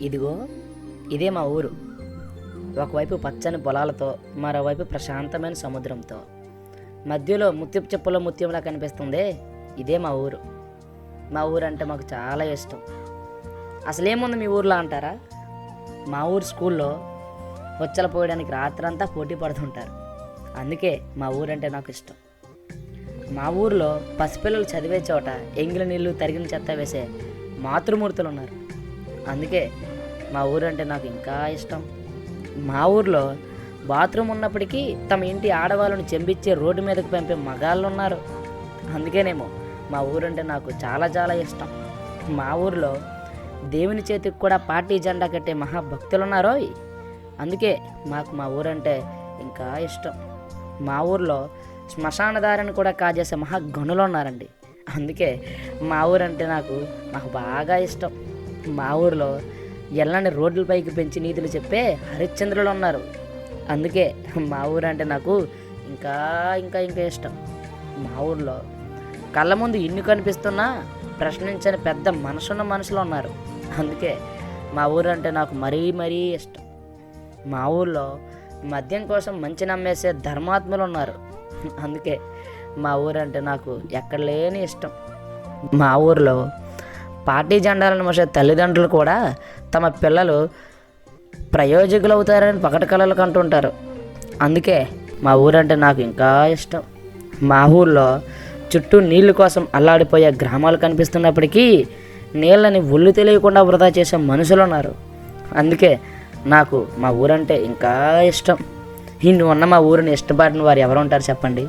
ఇదిగో ఇదే మా ఊరు. ఒకవైపు పచ్చని పొలాలతో మరోవైపు ప్రశాంతమైన సముద్రంతో. మధ్యలో ముత్యపు చెప్పుల ముత్యంలా కనిపిస్తుంది ఇదే మా ఊరు. మా ఊరు అంటే మాకు చాలా ఇష్టం. అసలు ఏముంది మీ ఊర్లో అంటారా? మా ఊరు స్కూల్లో వచ్చల పోయడానికి రాత్రంతా పోటీ పడుతుంటారు. అందుకే మా ఊరంటే నాకు ఇష్టం. మా ఊర్లో పసిపిల్లలు చదివే చోట ఎంగిలి నీళ్ళు తరిగిన చెత్త వేసే మాతృమూర్తులు ఉన్నారు అందుకే మా ఊరంటే నాకు ఇంకా ఇష్టం. మా ఊర్లో బాత్రూమ్ ఉన్నప్పటికీ తమ ఇంటి ఆడవాళ్ళను చెంబిచ్చే రోడ్డు మీదకు పంపే మగాళ్ళు ఉన్నారు అందుకేనేమో మా ఊరంటే నాకు చాలా చాలా ఇష్టం. మా ఊర్లో దేవుని చేతికి కూడా పార్టీ జెండా కట్టే మహాభక్తులు ఉన్నారో అందుకే మాకు మా ఊరంటే ఇంకా ఇష్టం. మా ఊర్లో శ్మశానదారిని కూడా కాజేసే మహా గనులు ఉన్నారండి అందుకే మా ఊరంటే నాకు నాకు బాగా ఇష్టం. మా ఊర్లో ఎల్లని రోడ్లపైకి పెంచి నీతులు చెప్పే హరిశ్చంద్రులు ఉన్నారు. అందుకే మా ఊరు అంటే నాకు ఇంకా ఇంకా ఇంకా ఇష్టం. మా ఊర్లో కళ్ళ ముందు ఇన్ని కనిపిస్తున్నా ప్రశ్నించని పెద్ద మనసున్న మనుషులు ఉన్నారు. అందుకే మా ఊరు అంటే నాకు మరీ మరీ ఇష్టం. మా ఊర్లో మద్యం కోసం మంచి నమ్మేసే ధర్మాత్ములు ఉన్నారు. అందుకే మా ఊరంటే నాకు ఎక్కడ లేని ఇష్టం. మా ఊర్లో పార్టీ జెండాలను మోసే తల్లిదండ్రులు కూడా తమ పిల్లలు ప్రయోజకులు అవుతారని కళలు కంటుంటారు. అందుకే మా ఊరంటే నాకు ఇంకా ఇష్టం. మా ఊర్లో చుట్టూ నీళ్ళ కోసం అల్లాడిపోయే గ్రామాలు కనిపిస్తున్నప్పటికీ నీళ్ళని ఒళ్ళు తెలియకుండా వృధా చేసే మనుషులు ఉన్నారు. అందుకే నాకు మా ఊరంటే ఇంకా ఇష్టం. ఇన్ని ఉన్న మా ఊరిని ఇష్టపడిన వారు ఎవరు ఉంటారు చెప్పండి?